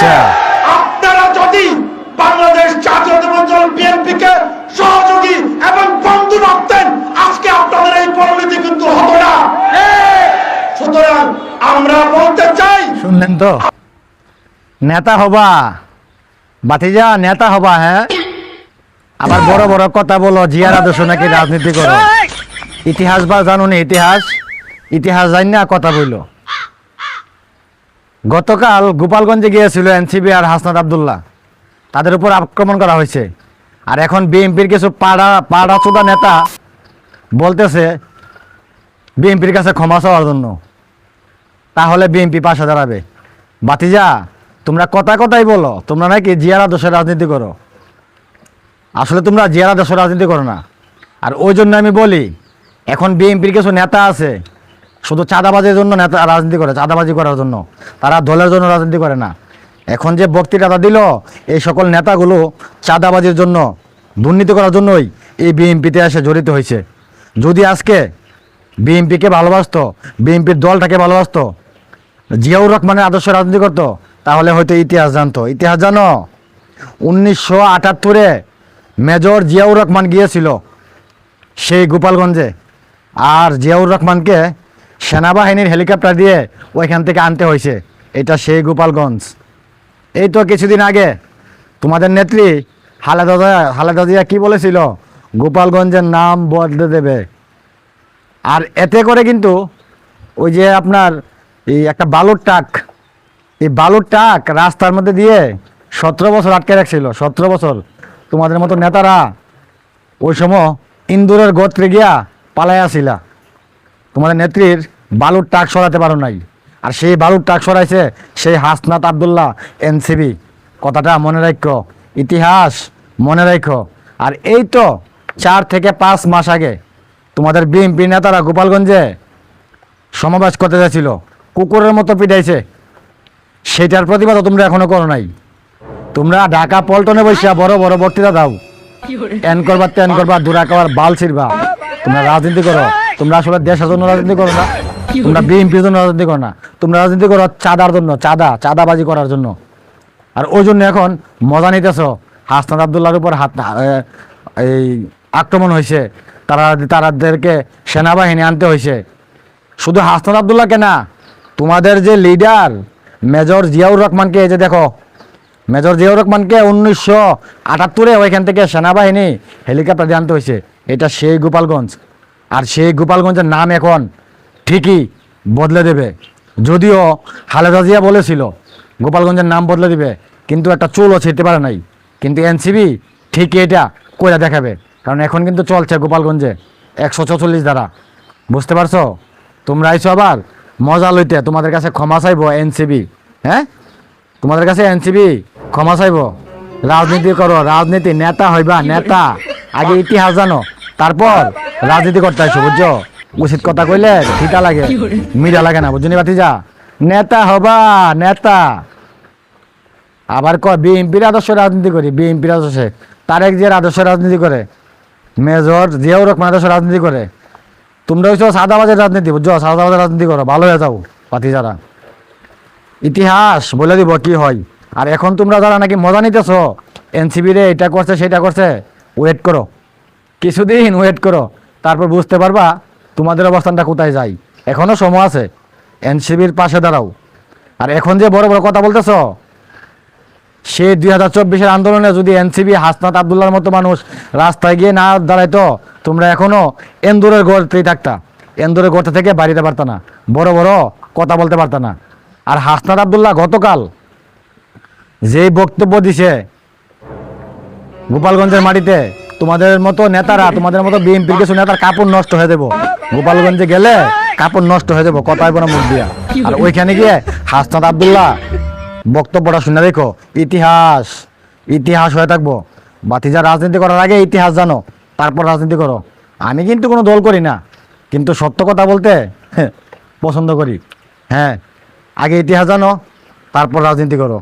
আচ্ছা। আপনারা যদি বাংলাদেশ জাতীয়তাবাদী দল বিএনপিকে সহযোগী এবং বন্ধু রাখতেন আজকে আপনাদের এই পরিণতি কিন্তু হতো না। সুতরাং আমরা বলতে চাই শুনলেন তো? নেতা হবা। বাতিজা নেতা হবা হ্যাঁ? আবার বড় বড় কথা বলো জিয়ার আদর্শ নাকি রাজনীতি করো? ইতিহাস বা জানো নি ইতিহাস? ইতিহাস জানি না কথা বইল। গতকাল গোপালগঞ্জে গিয়েছিল এনসিবি আর হাসনাত আবদুল্লাহ। তাদের উপর আক্রমণ করা হয়েছে। আর এখন বিএনপির কিছু পাড়া পাড়া চোদা নেতা বলতেছে, বিএনপির কাছে ক্ষমা চাওয়ার জন্য। তাহলে বিএনপি পাশে দাঁড়াবে। বাতিজা, তোমরা কথা কথাই বলো। তোমরা নাকি জিয়ারা আদর্শের রাজনীতি করো? আসলে তোমরা জিয়ারা আদর্শের রাজনীতি করো না। আর ওই জন্য আমি বলি, এখন বিএনপির কিছু নেতা আছে শুধু চাঁদাবাজির জন্য নেতা রাজনীতি করে, চাঁদাবাজি করার জন্য। তারা দলের জন্য রাজনীতি করে না। এখন যে বক্তৃতা দিল, এই সকল নেতাগুলো চাঁদাবাজির জন্য, দুর্নীতি করার জন্যই এই বিএনপিতে এসে জড়িত হয়েছে। যদি আজকে বিএনপিকে ভালোবাসতো, বিএনপির দলটাকে ভালোবাসতো, জিয়াউর রহমানের আদর্শ রাজনীতি করতো, তাহলে হয়তো ইতিহাস জানতো। ইতিহাস জানো, উনিশশো আটাত্তরে মেজর জিয়াউর রহমান গিয়েছিল সেই গোপালগঞ্জে। আর জিয়াউর রহমানকে সেনাবাহিনীর হেলিকপ্টার দিয়ে ওইখান থেকে আনতে হয়েছে। এটা সেই গোপালগঞ্জ। এই তো কিছুদিন আগে তোমাদের নেত্রী হালেদা হালেদা জিয়া কি বলেছিল? গোপালগঞ্জের নাম বদলে দেবে। আর এতে করে কিন্তু ওই যে আপনার এই একটা বালুর টাক, এই বালুর টাক রাস্তার মধ্যে দিয়ে সতেরো বছর আটকে রাখছিল, সতেরো বছর। তোমাদের মতো নেতারা ওই সময় ইন্দুরের গোত্রে গিয়া পালাইয়া ছিলা তোমাদের নেত্রীর বালুর টাক সরাতে পারো নাই। আর সেই বালুর টাক সরাইছে সেই হাসনাত আবদুল্লাহ এনসিবি। কথাটা মনে রাখো ইতিহাস মনে রাখো আর এই তো চার থেকে পাঁচ মাস আগে তোমাদের বিএনপি নেতারা গোপালগঞ্জে সমাবেশ করতে যাচ্ছিল কুকুরের মতো পিটাইছে। সেটার প্রতিবাদও তোমরা এখনও করো নাই। তোমরা ঢাকা পল্টনে বসিয়া বড় বড় বক্তৃতা দাও। এন করবা তেন করবা দূরা খাবার বাল ছিড়বা। তোমরা রাজনীতি করো। তোমরা আসলে দেশের জন্য রাজনীতি করো না। তোমরা বিএনপির জন্য রাজনীতি করো না। তোমরা রাজনীতি করো চাঁদার জন্য, চাঁদা, চাঁদাবাজি করার জন্য। আর ওই জন্য এখন মজা নিতেছ। হাসনাত আবদুল্লাহর উপর হাত এই আক্রমণ হয়েছে। তারা, তারাদেরকে সেনাবাহিনী আনতে হয়েছে। শুধু হাসনাত আবদুল্লাহকে না, তোমাদের যে লিডার মেজর জিয়াউর রহমানকে, এই যে দেখো, মেজর জিয়াউর রহমানকে উনিশশো আটাত্তরে ওইখান থেকে সেনাবাহিনী হেলিকপ্টার দিয়ে আনতে হয়েছে। এটা সেই গোপালগঞ্জ। আর সেই গোপালগঞ্জের নাম এখন ঠিকই বদলে দেবে। যদিও খালেদা জিয়া বলেছিল, গোপালগঞ্জের নাম বদলে দিবে, কিন্তু একটা চুলও ছিঁড়তে পারে নাই। কিন্তু এনসিবি ঠিকই এটা কইরা দেখাবে। কারণ এখন কিন্তু চলছে গোপালগঞ্জে একশো চৌচল্লিশ দ্বারা বুঝতে পারছ? তোমরা আইছো আবার মজা লইতে, তোমাদের কাছে ক্ষমা চাইব এনসিবি হ্যাঁ? তোমাদের কাছে এনসিবি ক্ষমা চাইব। রাজনীতি করো, রাজনীতি নেতা হইবা নেতা, আগে ইতিহাস জানো। তারপর রাজনীতি করতে আসো বুঝছ? উচিত কথা কইলে ঠিকা লাগে মিডা লাগে না বুঝলি বাতিজা নেতা হবা নেতা। আবার কয় বিএনপির আদর্শ রাজনীতি করি বিএনপির আদর্শে। তারেক জিয়ার আদর্শ রাজনীতি করে মেজর জিয়াউর রহমান আদর্শ রাজনীতি করে। তোমরা হচ্ছে সাদাবাজের রাজনীতি বুঝছ? সাদাবাজের রাজনীতি করো ভালো হয়ে যাও পাতিজারা ইতিহাস বলে দিব কি হয়। আর এখন তোমরা যারা নাকি মজা নিতেছ এনসিবি রে এটা করছে সেটা করছে ওয়েট করো। কিছুদিন ওয়েট করো। তারপর বুঝতে পারবা তোমাদের অবস্থানটা কোথায় যায়। এখনও সময় আছে। এনসিবির পাশে দাঁড়াও। আর এখন যে বড় বড় কথা বলতেছ, সে দুই হাজার চব্বিশের আন্দোলনে যদি এনসিবি হাসনাত আবদুল্লার মতো মানুষ রাস্তায় গিয়ে না দাঁড়াইতো, তোমরা এখনও এন্দুরের গড়তেই থাকতা। এন্দুরের গড়তে থেকে বাড়িতে পারত না। বড় বড় কথা বলতে পারত না। আর হাসনাত আবদুল্লাহ গতকাল যে বক্তব্য দিছে গোপালগঞ্জের মাটিতে তোমাদের মতো নেতারা, তোমাদের মতো বিএনপির কিছু নেতার কাপড় নষ্ট হয়ে দেবো গোপালগঞ্জে গেলে কাপড় নষ্ট হয়ে যাব কথায় কোনো মুখ দিয়া। আর ওইখানে গিয়ে হাসনাত আবদুল্লাহ, বক্তব্যটা শুনে দেখো ইতিহাস ইতিহাস হয়ে থাকব। বাতিজা রাজনীতি করার আগে ইতিহাস জানো, তারপর রাজনীতি করো। আমি কিন্তু কোনো দল করি না, কিন্তু সত্য কথা বলতে পছন্দ করি। হ্যাঁ আগে ইতিহাস জানো, তারপর রাজনীতি করো।